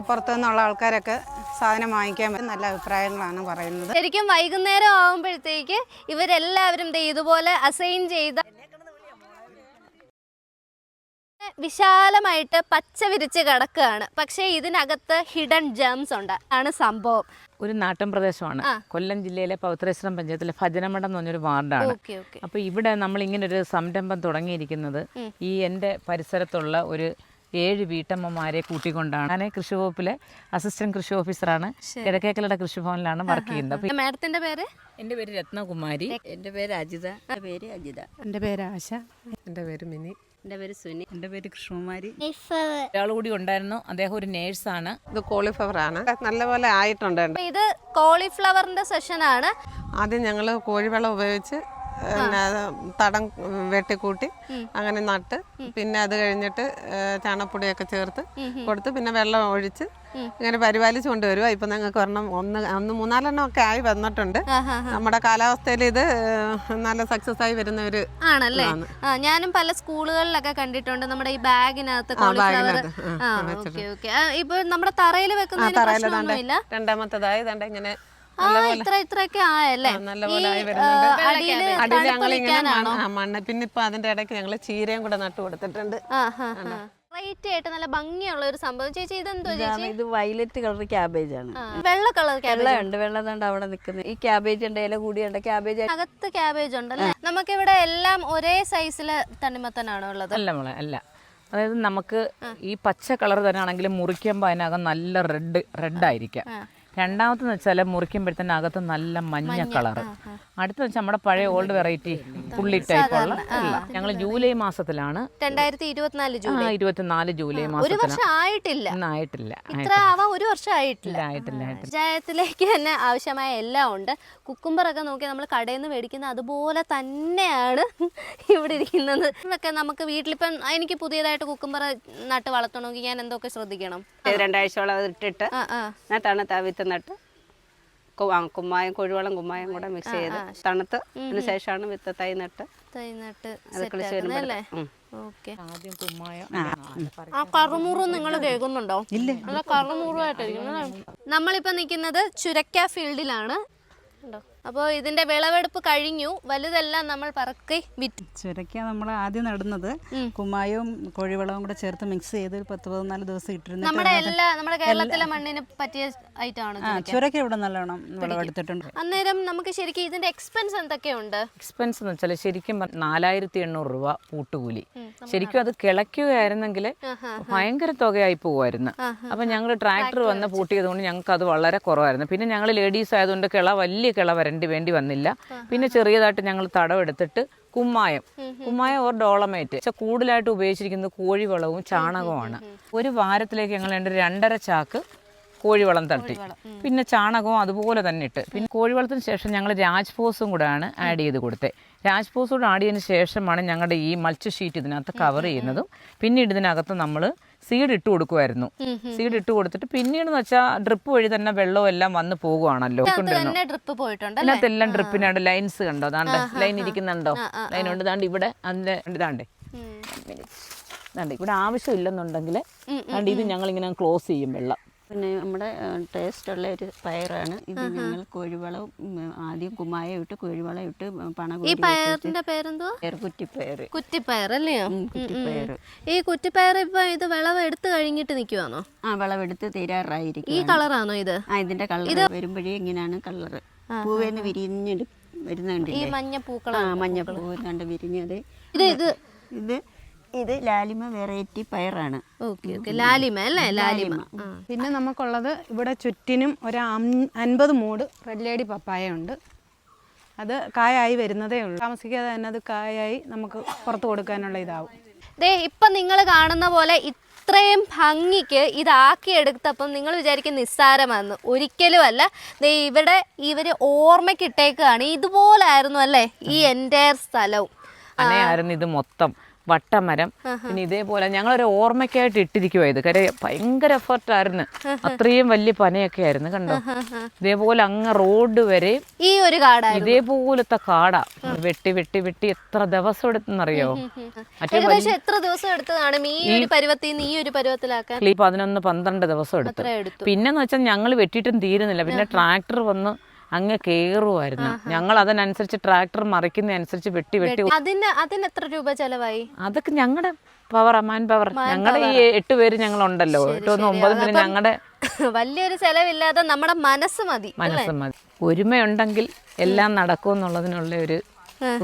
പുറത്തു നിന്നുള്ള ആൾക്കാരൊക്കെ സാധനം വാങ്ങിക്കാൻ. നല്ല അഭിപ്രായങ്ങളാണ് പറയുന്നത്. ശരിക്കും വൈകുന്നേരം ആകുമ്പോഴത്തേക്ക് ഇവരെല്ലാവരും ദേ ഇതുപോലെ അസൈൻ ചെയ്ത വിശാലമായിട്ട് പച്ച വിരിച്ച് കിടക്കുകയാണ്. പക്ഷേ ഇതിനകത്ത് ഹിഡൻ ജേംസ് ഉണ്ട്. ആണ് സംഭവം. ഒരു നാട്ടിൻ പ്രദേശമാണ്. കൊല്ലം ജില്ലയിലെ പൗത്രേശ്വരം പഞ്ചായത്തിലെ ഭജനമഠം എന്ന് പറഞ്ഞൊരു വാർഡാണ്. അപ്പോൾ ഇവിടെ നമ്മൾ ഇങ്ങനെ ഒരു സംരംഭം തുടങ്ങിയിരിക്കുന്നത് ഈ എന്റെ പരിസരത്തുള്ള ഒരു ഏഴ് വീട്ടമ്മമാരെ കൂട്ടിക്കൊണ്ടാണ്. ഞാൻ കൃഷി വകുപ്പിലെ അസിസ്റ്റന്റ് കൃഷി ഓഫീസറാണ് കിഴക്കേക്കലയുടെ കൃഷിഭവനിലാണ് വർക്ക് ചെയ്യുന്നത്. മാഡത്തിന്റെ പേര്? എന്റെ പേര് രത്നകുമാരി. എന്റെ പേര് അജിത. എന്റെ പേര് അജിത. എന്റെ പേര് ആശ. എന്റെ പേര് മിനി. എന്റെ പേര് സുനി. എന്റെ പേര് കൃഷ്ണകുമാരി. ഒരാൾ കൂടി ഉണ്ടായിരുന്നു. അദ്ദേഹം ഒരു നേഴ്സാണ്. ഇത് കോളിഫ്ലവർ ആണ് നല്ലപോലെ ആയിട്ടുണ്ട് അപ്പൊ ഇത് കോളിഫ്ലവറിന്റെ സെഷൻ ആണ് ആദ്യം ഞങ്ങൾ കോഴിവെള്ളം ഉപയോഗിച്ച് തടം വെട്ടിക്കൂട്ടി അങ്ങനെ നട്ട് പിന്നെ അത് കഴിഞ്ഞിട്ട് ചാണപ്പൊടിയൊക്കെ ചേർത്ത് കൊടുത്ത് പിന്നെ വെള്ളം ഒഴിച്ച് ഇങ്ങനെ പരിപാലിച്ചു കൊണ്ടുവരുക ഇപ്പൊ ഞങ്ങൾക്ക് ഒരെണ്ണം ഒന്ന് ഒന്ന് മൂന്നാലെണ്ണം ഒക്കെ ആയി വന്നിട്ടുണ്ട്. നമ്മുടെ കാലാവസ്ഥയിൽ ഇത് നല്ല സക്സസ് ആയി വരുന്ന ഒരു ആണല്ലേ? ഞാനും പല സ്കൂളുകളിലൊക്കെ കണ്ടിട്ടുണ്ട് നമ്മുടെ ഈ ബാഗിനകത്ത് ഇപ്പൊ നമ്മുടെ തറയിൽ വെക്കുന്ന രണ്ടാമത്തതായി ഇങ്ങനെ ഇത്ര ഇത്രയൊക്കെ ആയല്ലേ? നല്ലപോലെ ആയി വരുന്നുണ്ട്. നിൽക്കാനാണോ? മണ്ണ് പിന്നെ ഇപ്പൊ അതിന്റെ ഇടയ്ക്ക് ഞങ്ങൾ ചീരയും കൂടെ നട്ടു കൊടുത്തിട്ടുണ്ട്. വെറൈറ്റി ആയിട്ട് നല്ല ഭംഗിയുള്ള ഒരു സംഭവം. ചേച്ചി ഇതെന്തോ ചേച്ചി? ഇത് വയലറ്റ് കളർ ക്യാബേജ് ആണ്. വെള്ള കളർ ക്യാബേജ് വെള്ളമുണ്ട് വെള്ളം അവിടെ നിൽക്കുന്നത് ഈ ക്യാബേജിന്റെ ഇല കൂടിയുണ്ട് ക്യാബേജ് അകത്ത് ക്യാബേജ് ഉണ്ടല്ലേ? നമുക്കിവിടെ എല്ലാം ഒരേ സൈസിൽ തണ്ണിമത്തനാണോ ഉള്ളത്? അല്ല മോളെ അല്ല. അതായത് നമുക്ക് ഈ പച്ച കളർ തന്നെ ആണെങ്കിലും മുറിക്കുമ്പോൾ അതിനകം നല്ല റെഡ് റെഡ് ആയിരിക്കാം. രണ്ടാമത്തെന്ന് വെച്ചാൽ മുറിക്കുമ്പോഴത്തേന് അകത്ത് നല്ല മഞ്ഞ കളർ അടുത്ത വെച്ചാൽ നമ്മുടെ പഴയ ഓൾഡ് വെറൈറ്റി പുള്ളി ടൈപ്പുള്ള അല്ല. ഞങ്ങൾ ജൂലൈ മാസത്തിലാണ്. രണ്ടായിരത്തി ഇരുപത്തിനാല് ജൂലൈ. ഇരുപത്തിനാല് ജൂലൈ ഒരു മാസത്തിലാണ് വർഷം ആയിട്ടില്ല. ആയിട്ടില്ല ഇത്ര ഒരു വർഷം ആയിട്ടില്ല. ആയിട്ടില്ല ആയിട്ടില്ല. പഞ്ചായത്തിലേക്ക് തന്നെ ആവശ്യമായ എല്ലാം ഉണ്ട്. കുക്കുംബറൊക്കെ നോക്കി നമ്മൾ കടയിൽ നിന്ന് മേടിക്കുന്ന അതുപോലെ തന്നെയാണ് ഇവിടെ ഇരിക്കുന്നത്. ഇതൊക്കെ നമുക്ക് വീട്ടിലിപ്പം എനിക്ക് പുതിയതായിട്ട് കുക്കുംബറ നട്ട് വളർത്തണമെങ്കിൽ ഞാൻ എന്തൊക്കെ ശ്രദ്ധിക്കണം? രണ്ടാഴ്ചയോളം ഇട്ടിട്ട് തണുത്ത വിത്ത് നട്ട് കുമ്മായം കുഴിവളം കുമ്മായം കൂടെ മിക്സ് ചെയ്ത് തണുത്ത് അതിന് ശേഷമാണ് വിത്ത് തൈ നട്ട് തൈ നട്ട് അത് കിളിച്ച് ആദ്യം കുമ്മായ ആ കറുമുറു നിങ്ങൾ കേൾക്കുന്നുണ്ടോ? നല്ല നമ്മളിപ്പോ നിൽക്കുന്നത് ചുരക്ക ഫീൽഡിലാണ് ഉണ്ടോ? അപ്പോൾ ഇതിന്റെ വിളവെടുപ്പ് കഴിഞ്ഞു. വലുതെല്ലാം നമ്മൾ പറക്കി വിറ്റ്. ചുരക്ക നമ്മൾ ആദ്യം നടുന്നത് കുമ്മായവും കോഴിവളവും കൂടെ ചേർത്ത് മിക്സ് ചെയ്ത് ഒരു പത്ത് പതിനാല് ദിവസം ഇട്ടിരുന്നു നമ്മുടെ എല്ലാ നമ്മുടെ കേരളത്തിലെ മണ്ണിന് പറ്റിയ ഐറ്റമാണ് ചുരക്ക ഇവിടെ നല്ലോണം വിളവെടുത്തിട്ടുണ്ട്. അന്നേരം നമുക്ക് ശരിക്കും ഇതിന്റെ എക്സ്പെൻസ് എന്തൊക്കെയുണ്ട്? എക്സ്പെൻസ് എന്ന് വെച്ചാൽ ശരിക്കും നാലായിരത്തി എണ്ണൂറ് രൂപ പൂട്ടുകൂലി. ശരിക്കും അത് കിളയ്ക്കുകയായിരുന്നെങ്കിൽ ഭയങ്കര തുകയായി പോകുമായിരുന്നു. അപ്പൊ ഞങ്ങൾ ട്രാക്ടർ വന്ന് പൂട്ടിയത് കൊണ്ട് ഞങ്ങൾക്ക് അത് വളരെ കുറവായിരുന്നു. പിന്നെ ഞങ്ങൾ ലേഡീസ് ആയതുകൊണ്ട് കിള വലിയ കിള വരണ്ടി വേണ്ടി വന്നില്ല. പിന്നെ ചെറിയതായിട്ട് ഞങ്ങൾ തടം എടുത്തിട്ട് കുമ്മായം കുമ്മായം ഓർ ഡോളമേറ്റ്. പക്ഷെ കൂടുതലായിട്ട് ഉപയോഗിച്ചിരിക്കുന്നത് കോഴിവളവും ചാണകവുമാണ്. ഒരു വാരത്തിലേക്ക് ഞങ്ങൾ രണ്ട് രണ്ടര ചാക്ക് കോഴിവളം തട്ടി. പിന്നെ ചാണകവും അതുപോലെ തന്നെ ഇട്ട്. പിന്നെ കോഴിവളത്തിന് ശേഷം ഞങ്ങൾ രാജ്ഫോസും കൂടെയാണ് ആഡ് ചെയ്ത് കൊടുത്തത് രാജ്ഫോസ് കൂടെ ആഡ് ചെയ്തതിന് ശേഷമാണ് ഞങ്ങളുടെ ഈ മൾച്ച് ഷീറ്റ് ഇതിനകത്ത് കവർ ചെയ്യുന്നതും. പിന്നീട് ഇതിനകത്ത് നമ്മൾ സീഡ് ഇട്ട് കൊടുക്കുമായിരുന്നു സീഡ് ഇട്ട് കൊടുത്തിട്ട് പിന്നീട് എന്ന് വെച്ചാൽ ഡ്രിപ്പ് വഴി തന്നെ വെള്ളവും എല്ലാം വന്ന് പോകുവാണല്ലോ. അതിനകത്തെല്ലാം ഡ്രിപ്പിനാണ്ട് ലൈൻസ് കണ്ടോ? അതാണ്ട് ലൈൻ ഇരിക്കുന്നുണ്ടോ? ലൈൻ ഉണ്ട്. ഇതാണ്ട് ഇവിടെ അതിന്റെ ഇതാണ്ടേ ഇവിടെ ആവശ്യമില്ലെന്നുണ്ടെങ്കിൽ ഇത് ഞങ്ങൾ ഇങ്ങനെ ക്ലോസ് ചെയ്യും വെള്ളം. പിന്നെ നമ്മുടെ ടേസ്റ്റ് ഉള്ള ഒരു പയറാണ്. ഇത് ഞങ്ങൾ കോഴിവളം ആദ്യം കുമ്മായ ഇട്ട് കോഴിവളം ഇട്ട് പണ ഈ പയറിന്റെ പേരെന്തോ കുറ്റിപ്പയർ കുറ്റിപ്പയർ അല്ലയോ? കുറ്റിപ്പയർ. ഈ കുറ്റിപ്പയർ ഇപ്പൊ ഇത് വിളവ് എടുത്തു കഴിഞ്ഞിട്ട് നിൽക്കുവാണോ ആ വിളവെടുത്ത് തീരാറായിരിക്കും. ഈ കളറാണോ ഇത്? ആ ഇതിന്റെ കളർ വരുമ്പോഴേ ഇങ്ങനെയാണ് കളറ്. പൂവേന്ന് വിരിഞ്ഞെടു ഈ വരുന്നുണ്ടല്ലേ? മഞ്ഞ പൂക്കൾ ആ മഞ്ഞപ്പൂ കണ്ട് വിരിഞ്ഞത്. ഇത് ഇത് ഇത് ഇത് Lalima variety പയറാണ്. Okay okay. Lalima അല്ലേ? ലാലിമ. പിന്നെ നമുക്കുള്ളത് ഇവിടെ ചുറ്റിനും ഒരു അൻപത് മൂട് റെഡ് ലേഡി പപ്പായ ഉണ്ട് അത് കായായി വരുന്നതേ ഉള്ളൂ. താമസിക്കാതെ തന്നെ അത് കായായി നമുക്ക് പുറത്ത് കൊടുക്കാനുള്ള ഇതാവും. ദേ ഇപ്പൊ നിങ്ങൾ കാണുന്ന പോലെ ഇത്രയും ഭംഗിക്ക് ഇതാക്കിയെടുത്തപ്പം നിങ്ങൾ വിചാരിക്കും നിസ്സാരമാണെന്ന്. ഒരിക്കലും അല്ല. ദേ ഇവിടെ ഇവർ ഓർമ്മക്കിട്ടേക്കാണ് ഇതുപോലായിരുന്നു അല്ലേ? ഈ എന്റെ സ്ഥലവും. ഇത് മൊത്തം. വട്ടമരം. പിന്നെ ഇതേപോലെ ഞങ്ങളൊരു ഓർമ്മയ്ക്കായിട്ട് ഇട്ടിരിക്കുവാ ഇത്. കാര്യം ഭയങ്കര എഫർട്ടായിരുന്നു. അത്രയും വലിയ പനയൊക്കെ ആയിരുന്നു കണ്ടോ? ഇതേപോലെ അങ്ങ് റോഡ് വരെ ഈ ഒരു ഇതേപോലത്തെ കാടാ. വെട്ടി വെട്ടി വെട്ടി എത്ര ദിവസം എടുത്തെന്നറിയോ? ഏകദേശം എത്ര ദിവസം എടുത്തതാണ്? ഈ ഒരു പരുവത്തിൽ നിന്ന് ഈ ഒരു പരുവത്തിലാക്കാൻ? പതിനൊന്ന് പന്ത്രണ്ട് ദിവസം എടുത്തു. പിന്നെന്ന് വെച്ചാൽ ഞങ്ങൾ വെട്ടിയിട്ടും തീരുന്നില്ല. പിന്നെ ട്രാക്ടർ വന്ന് അങ്ങ് കേറുമായിരുന്നു ഞങ്ങൾ അതിനനുസരിച്ച് ട്രാക്ടർ മറിക്കുന്ന അനുസരിച്ച് വെട്ടി വെട്ടി. അതിന് അതിന് എത്ര രൂപ ചെലവായി? അതൊക്കെ ഞങ്ങളുടെ പവർ മാൻ പവർ ഞങ്ങളുടെ ഈ എട്ട് പേര് ഞങ്ങൾ ഉണ്ടല്ലോ ഒന്ന് ഒമ്പത് പേര് ഞങ്ങളുടെ വലിയൊരു ചെലവില്ലാതെ നമ്മുടെ മനസ്സ് മതി മനസ്സ് മതി. ഒരുമയുണ്ടെങ്കിൽ എല്ലാം നടക്കും എന്നുള്ളതിനുള്ള ഒരു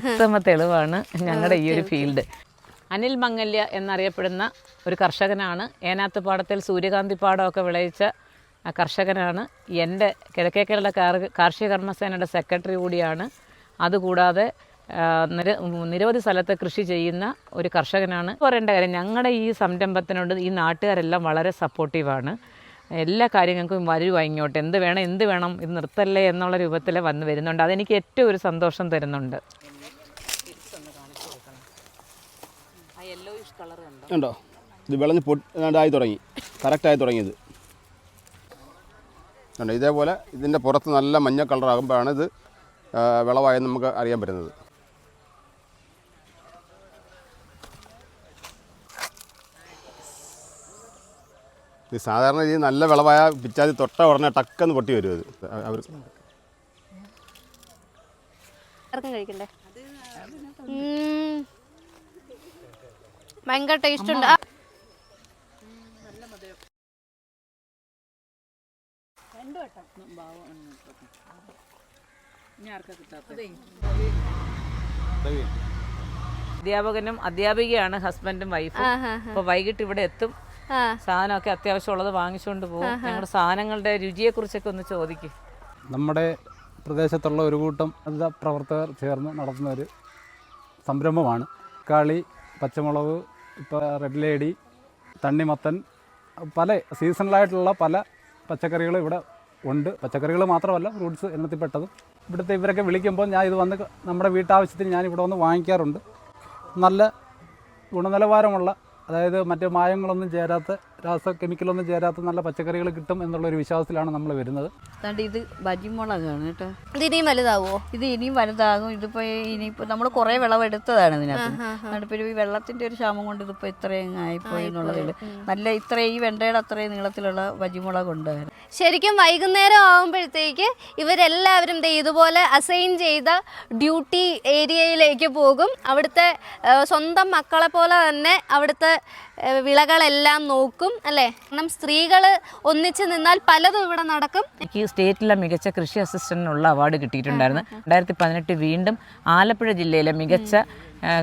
ഉത്തമ തെളിവാണ് ഞങ്ങളുടെ ഈ ഒരു ഫീൽഡ്. അനിൽ മംഗല്യ എന്നറിയപ്പെടുന്ന ഒരു കർഷകനാണ്. ഏനാത്ത് പാടത്തിൽ സൂര്യകാന്തി പാടമൊക്കെ വിളയിച്ച ആ കർഷകനാണ്. എന്റെ കിഴക്കേ കേരള കാർഷിക കർമ്മസേനയുടെ സെക്രട്ടറി കൂടിയാണ്. അതുകൂടാതെ നിര നിരവധി സ്ഥലത്ത് കൃഷി ചെയ്യുന്ന ഒരു കർഷകനാണ്. പറയേണ്ട കാര്യം ഞങ്ങളുടെ ഈ സംരംഭത്തിനോട് ഈ നാട്ടുകാരെല്ലാം വളരെ സപ്പോർട്ടീവാണ്. എല്ലാ കാര്യങ്ങൾക്കും വരുവ ഇങ്ങോട്ട്. എന്ത് വേണം എന്ത് വേണം ഇത് നിർത്തല്ലേ എന്നുള്ള രൂപത്തിൽ വന്ന് വരുന്നുണ്ട്. അതെനിക്ക് ഏറ്റവും ഒരു സന്തോഷം തരുന്നുണ്ട്. ഉണ്ടോ? ഇത് വിളഞ്ഞ് പൊട്ടായി തുടങ്ങി. കറക്റ്റായി തുടങ്ങിയത്. ഉണ്ട് ഇതേപോലെ ഇതിന്റെ പുറത്ത് നല്ല മഞ്ഞ കളറാകുമ്പോഴാണ് ഇത് വിളവായെന്ന് നമുക്ക് അറിയാൻ പറ്റുന്നത്. ഇത് സാധാരണ രീതിയിൽ നല്ല വിളവായ പിച്ചാതി തൊട്ട ഉടനെ ടക്കെന്ന് പൊട്ടി വരും അത്. അവർ ആർക്കും അധ്യാപകനും അധ്യാപികയാണ് ഹസ്ബൻഡും വൈഫും. അപ്പൊ അപ്പോൾ വൈകിട്ട് ഇവിടെ എത്തും. സാധനമൊക്കെ അത്യാവശ്യമുള്ളത് വാങ്ങിച്ചുകൊണ്ട് പോകും ഞങ്ങളുടെ സാധനങ്ങളുടെ രുചിയെക്കുറിച്ചൊക്കെ ഒന്ന് ചോദിക്കും. നമ്മുടെ പ്രദേശത്തുള്ള ഒരു കൂട്ടം പ്രവർത്തകർ ചേർന്ന് നടത്തുന്ന ഒരു സംരംഭമാണ്. തക്കാളി പച്ചമുളക് ഇപ്പോൾ റെഡ് ലേഡി തണ്ണിമത്തൻ പല സീസണലായിട്ടുള്ള പല പച്ചക്കറികളും ഇവിടെ ഉണ്ട്. പച്ചക്കറികൾ മാത്രമല്ല ഫ്രൂട്ട്സ് എണ്ണത്തിൽപ്പെട്ടതും ഇവിടുത്തെ ഇവരൊക്കെ വിളിക്കുമ്പോൾ ഞാൻ ഇത് വന്ന് നമ്മുടെ വീട്ടാവശ്യത്തിന് ഞാൻ ഇവിടെ വന്ന് വാങ്ങിക്കാറുണ്ട്. നല്ല ഗുണനിലവാരമുള്ള അതായത് മറ്റ് മായങ്ങളൊന്നും ചേരാത്ത രാസ കെമിക്കലൊന്നും ചേരാത്ത നല്ല പച്ചക്കറികൾ കിട്ടും എന്നുള്ളൊരു വിശ്വാസത്തിലാണ് നമ്മൾ വരുന്നത്. അതുകൊണ്ട് ഇത് ബജിമുളകാണ് കേട്ടോ. ഇത് ഇനിയും വലുതാവോ? ഇത് ഇനിയും വലുതാകും. ഇതിപ്പോൾ ഇനിയിപ്പോൾ നമ്മൾ കുറേ വിളവെടുത്തതാണ് ഇതിനകത്ത്. അതുകൊണ്ട് ഇപ്പോൾ ഈ വെള്ളത്തിന്റെ ഒരു ക്ഷാമം കൊണ്ട് ഇതിപ്പോൾ ഇത്രയും ആയിപ്പോയി എന്നുള്ളതിൽ. നല്ല ഇത്രയും ഈ വെണ്ടയുടെ അത്രയും നീളത്തിലുള്ള ബജിമുളകുണ്ട് ശരിക്കും വൈകുന്നേരം ആകുമ്പോഴത്തേക്ക് ഇവരെല്ലാവരും ദേ ഇതുപോലെ അസൈൻ ചെയ്ത ഡ്യൂട്ടി ഏരിയയിലേക്ക് പോകും. അവിടുത്തെ സ്വന്തം മക്കളെ പോലെ തന്നെ അവിടുത്തെ വിളകളെല്ലാം നോക്കും. അല്ലേ? കാരണം സ്ത്രീകൾ ഒന്നിച്ച് നിന്നാൽ പലതും ഇവിടെ നടക്കും. എനിക്ക് സ്റ്റേറ്റിലെ മികച്ച കൃഷി അസിസ്റ്റന്റിനുള്ള അവാർഡ് കിട്ടിയിട്ടുണ്ടായിരുന്നു. രണ്ടായിരത്തി പതിനെട്ട് വീണ്ടും ആലപ്പുഴ ജില്ലയിലെ മികച്ച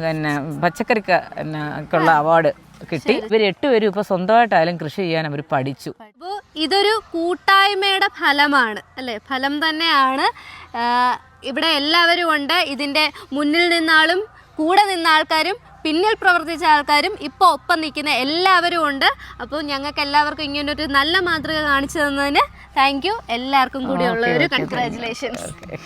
പിന്നെ പച്ചക്കറിക്കുള്ള അവാർഡ് കിട്ടി. ഇവർ എട്ടുപേരും ഇപ്പൊ സ്വന്തമായിട്ടായാലും കൃഷി ചെയ്യാൻ അവർ പഠിച്ചു. അപ്പോൾ ഇതൊരു കൂട്ടായ്മയുടെ ഫലമാണ് അല്ലെ? ഫലം തന്നെയാണ്. ഇവിടെ എല്ലാവരും ഉണ്ട്. ഇതിന്റെ മുന്നിൽ നിന്നാളും കൂടെ നിന്ന ആൾക്കാരും പിന്നിൽ പ്രവർത്തിച്ച ആൾക്കാരും ഇപ്പോൾ ഒപ്പം നിൽക്കുന്ന എല്ലാവരും ഉണ്ട്. അപ്പോൾ ഞങ്ങൾക്ക് എല്ലാവർക്കും ഇങ്ങനൊരു നല്ല മാതൃക കാണിച്ചു തന്നതിന് താങ്ക് യു എല്ലാവർക്കും ഉള്ള ഒരു കൺഗ്രാറ്റുലേഷൻസ് ഓക്കെ.